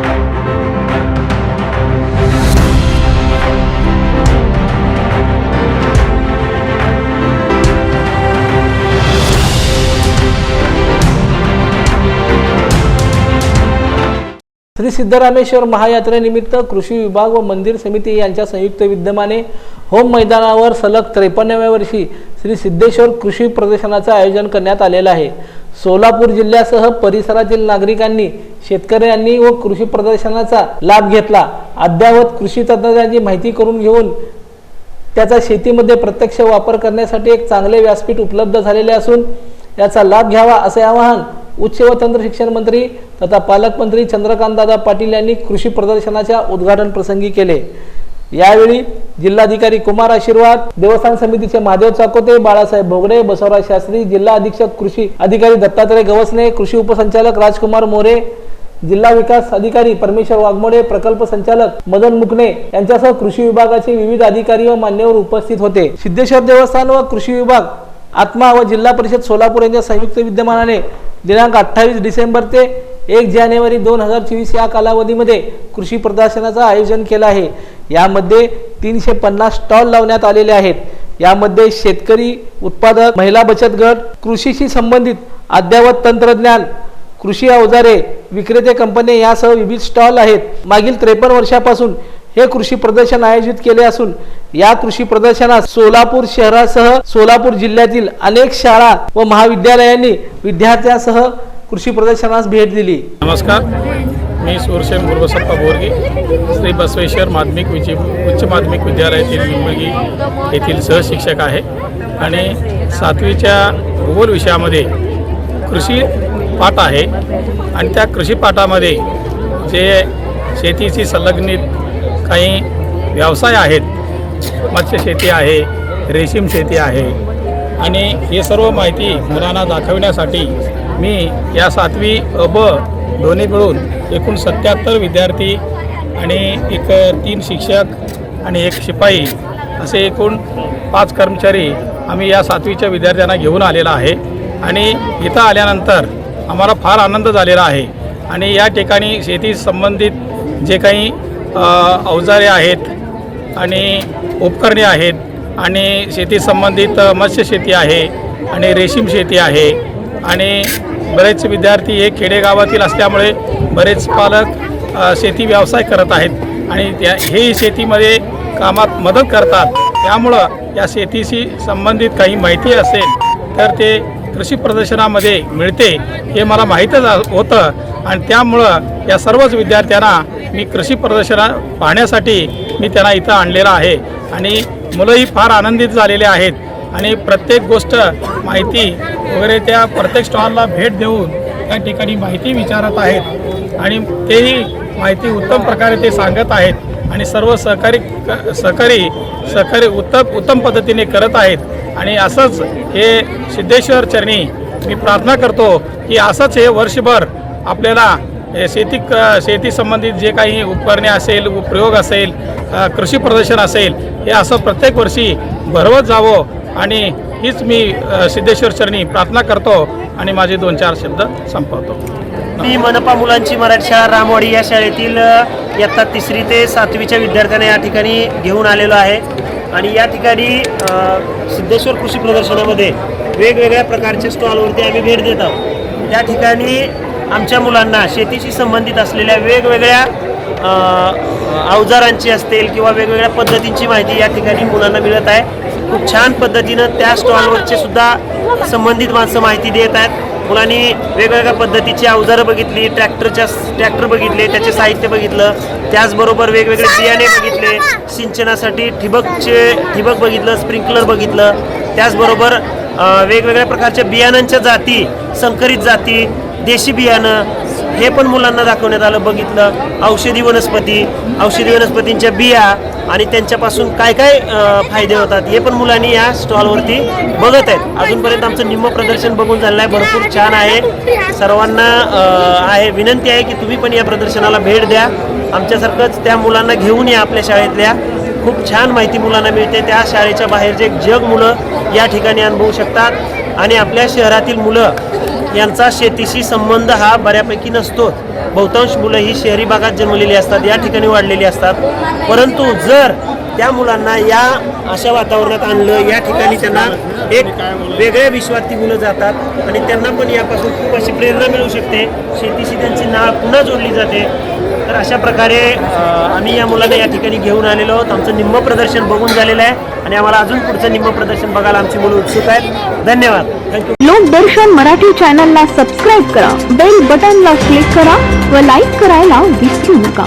Thank you. Shri Siddharameshwar महायात्रेनिमित्त कृषी विभाग व मंदिर समिती यांच्या संयुक्त विद्यमाने होम मैदानावर सलग त्रेपन्नाव्या वर्षी श्री सिद्धेश्वर कृषी प्रदर्शनाचं आयोजन करण्यात आलेलं आहे. सोलापूर जिल्ह्यासह परिसरातील नागरिकांनी शेतकऱ्यांनी व कृषी प्रदर्शनाचा लाभ घेतला. अद्ययावत कृषी तंत्रज्ञानाची माहिती करून घेऊन त्याचा शेतीमध्ये प्रत्यक्ष वापर करण्यासाठी एक चांगले व्यासपीठ उपलब्ध झालेले असून याचा लाभ घ्यावा असे आवाहन उच्च व तंत्र शिक्षण मंत्री तथा पालकमंत्री चंद्रकांतदादा पाटील यांनी कृषी प्रदर्शनाच्या उद्घाटन प्रसंगी केले. यावेळी जिल्हाधिकारी कुमार आशीर्वाद देवस्थान समितीचे महादेव चाकोते बाळासाहेब भोगडे बसवराज शास्त्री जिल्हा अधीक्षक कृषी अधिकारी दत्तात्रय गवसने कृषी उपसंचालक राजकुमार मोरे जिल्हा विकास अधिकारी परमेश्वर वाघमोडे प्रकल्प संचालक मदन मुकणे यांच्यासह कृषी विभागाचे विविध अधिकारी व मान्यवर उपस्थित होते. सिद्धेश्वर देवस्थान व कृषी विभाग आत्मा व जिल्हा परिषद सोलापूर यांच्या संयुक्त विद्यमानाने दिनांक अठ्ठावीस डिसेंबर ते एक जानेवारी दोन हजार चोवीस या कालावधीमध्ये कृषी प्रदर्शनाचं आयोजन केलं आहे. यामध्ये तीनशे पन्नास स्टॉल लावण्यात आलेले आहेत. यामध्ये शेतकरी उत्पादक महिला बचत गट कृषीशी संबंधित अद्ययावत तंत्रज्ञान कृषी अवजारे विक्रेते कंपन्या यासह विविध स्टॉल आहेत. मागील त्रेपन्न वर्षापासून हे कृषी प्रदर्शन आयोजित केले असून या कृषी प्रदर्शनात सोलापूर शहरासह सोलापूर जिल्ह्यातील अनेक शाळा व महाविद्यालयांनी विद्यार्थ्यांसह कृषी प्रदर्शनास भेट दिली. नमस्कार. मी सुरसेन गुरुबसप्पा बोरगे श्री बसवेश्वर माध्यमिक विजय उच्च माध्यमिक विद्यालयातील निंबगी येथील सहशिक्षक आहे. आणि सातवीच्या भूगोल विषयामध्ये कृषी पाठ आहे. आणि त्या कृषी पाठामध्ये जे शेतीशी संलग्नित काही व्यवसाय आहेत. मत्स्यशेती आहे रेशीम शेती आहे. आणि हे सर्व माहिती मुलांना दाखविण्यासाठी मी या सातवी अ ब दोन्ही मिळून एकूण सत्याहत्तर विद्यार्थी आणि एक तीन शिक्षक आणि एक शिपाई असे एकूण पाच कर्मचारी आम्ही या सातवीच्या विद्यार्थ्यांना घेऊन आलेला आहे. आणि इथं आल्यानंतर आम्हाला फार आनंद झालेला आहे. आणि या ठिकाणी शेती संबंधित जे काही अवजारे आहेत आणि उपकरणे आहेत आणि शेती संबंधित मत्स्यशेती आहे आणि रेशीम शेती आहे आणि बरेच विद्यार्थी हे खेडेगावातील असल्यामुळे बरेच पालक शेती व्यवसाय करत आहेत आणि त्या हे शेतीमध्ये कामात मदत करतात. त्यामुळं या शेतीशी संबंधित काही माहिती असेल तर ते कृषी प्रदर्शनामध्ये मिळते हे मला माहीतच होतं. आणि त्यामुळं या सर्वच विद्यार्थ्यांना मी कृषी प्रदर्शना पाहण्यासाठी मी त्यांना इथं आणलेलं आहे. आणि मुलंही फार आनंदित झालेले आहेत. आणि प्रत्येक गोष्ट माहिती वगैरे त्या प्रत्येक स्टॉलला भेट देऊन त्या ठिकाणी माहिती विचारत आहेत. आणि तेही माहिती उत्तम प्रकारे ते सांगत आहेत. आणि सर्व सहकारी क- सहकारी सहकारी उत्तम उत्तम पद्धतीने करत आहेत. आणि असंच हे सिद्धेश्वर चरणी मी प्रार्थना करतो की असंच हे वर्षभर आपल्याला शेती क- शेती संबंधित जे काही उपकरणे असेल प्रयोग असेल कृषी प्रदर्शन असेल हे असं प्रत्येक वर्षी भरवत जावं. आणि हीच मी सिद्धेश्वर चरणी प्रार्थना करतो. आणि माझे दोन चार शब्द संपवतो. मी मनपा मुलांची मराठी शाळा रामवाडी या शाळेतील इयत्ता तिसरी ते सातवीच्या विद्यार्थ्यांना या ठिकाणी घेऊन आलेलो आहे. आणि या ठिकाणी सिद्धेश्वर कृषी प्रदर्शनामध्ये वेगवेगळ्या प्रकारच्या स्टॉलवरती आम्ही भेट देत आहोत. त्या ठिकाणी आमच्या मुलांना शेतीशी संबंधित असलेल्या वेगवेगळ्या अवजारांची असतील किंवा वेगवेगळ्या पद्धतींची माहिती या ठिकाणी मुलांना मिळत आहे. खूप छान पद्धतीनं त्या स्टॉलवरचे सुद्धा संबंधित माणसं माहिती देत आहेत. मुलांनी वेगवेगळ्या पद्धतीची अवजारं बघितली ट्रॅक्टरच्या ट्रॅक्टर बघितले त्याचे साहित्य बघितलं. त्याचबरोबर वेगवेगळे बियाणे बघितले. सिंचनासाठी ठिबकचे ठिबक बघितलं स्प्रिंकलर बघितलं. त्याचबरोबर वेगवेगळ्या प्रकारच्या बियाणांच्या जाती संकरित जाती देशी बियाणं हे पण मुलांना दाखवण्यात आलं बघितलं. औषधी वनस्पती औषधी वनस्पतींच्या बिया आणि त्यांच्यापासून काय काय फायदे होतात हे पण मुलांनी या स्टॉलवरती बघत आहेत. अजूनपर्यंत आमचं निम्म प्रदर्शन बघून झालेलं आहे. भरपूर छान आहे. सर्वांना आहे विनंती आहे की तुम्ही पण या प्रदर्शनाला भेट द्या. आमच्यासारखंच त्या मुलांना घेऊन या आपल्या शाळेतल्या. खूप छान माहिती मुलांना मिळते. त्या शाळेच्या बाहेरचे जग मुलं या ठिकाणी अनुभवू शकतात. आणि आपल्या शहरातील मुलं यांचा शेतीशी संबंध हा बऱ्यापैकी नसतो. बहुतांश मुलं ही शहरी भागात जन्मलेली असतात या ठिकाणी वाढलेली असतात. परंतु जर त्या मुलांना या अशा वातावरणात आणलं या ठिकाणी त्यांना एक वेगळ्या विश्वात ती मुलं जातात आणि त्यांना पण यापासून खूप अशी प्रेरणा मिळू शकते. शेतीशी त्यांची नाळ पुन्हा जोडली जाते. तर अशा प्रकारे आम्ही या मुलांना या ठिकाणी घेऊन आलेलो आहोत. आमचं निम्म प्रदर्शन बघून झालेलं आहे आणि आम्हाला अजून पुढचं निम्म प्रदर्शन बघायला आमची मुलं उत्सुक आहेत. धन्यवाद. थँक्यू लोकदर्शन मराठी चॅनलला सबस्क्राईब करा बेल बटनला क्लिक करा व लाईक करायला विसरू नका.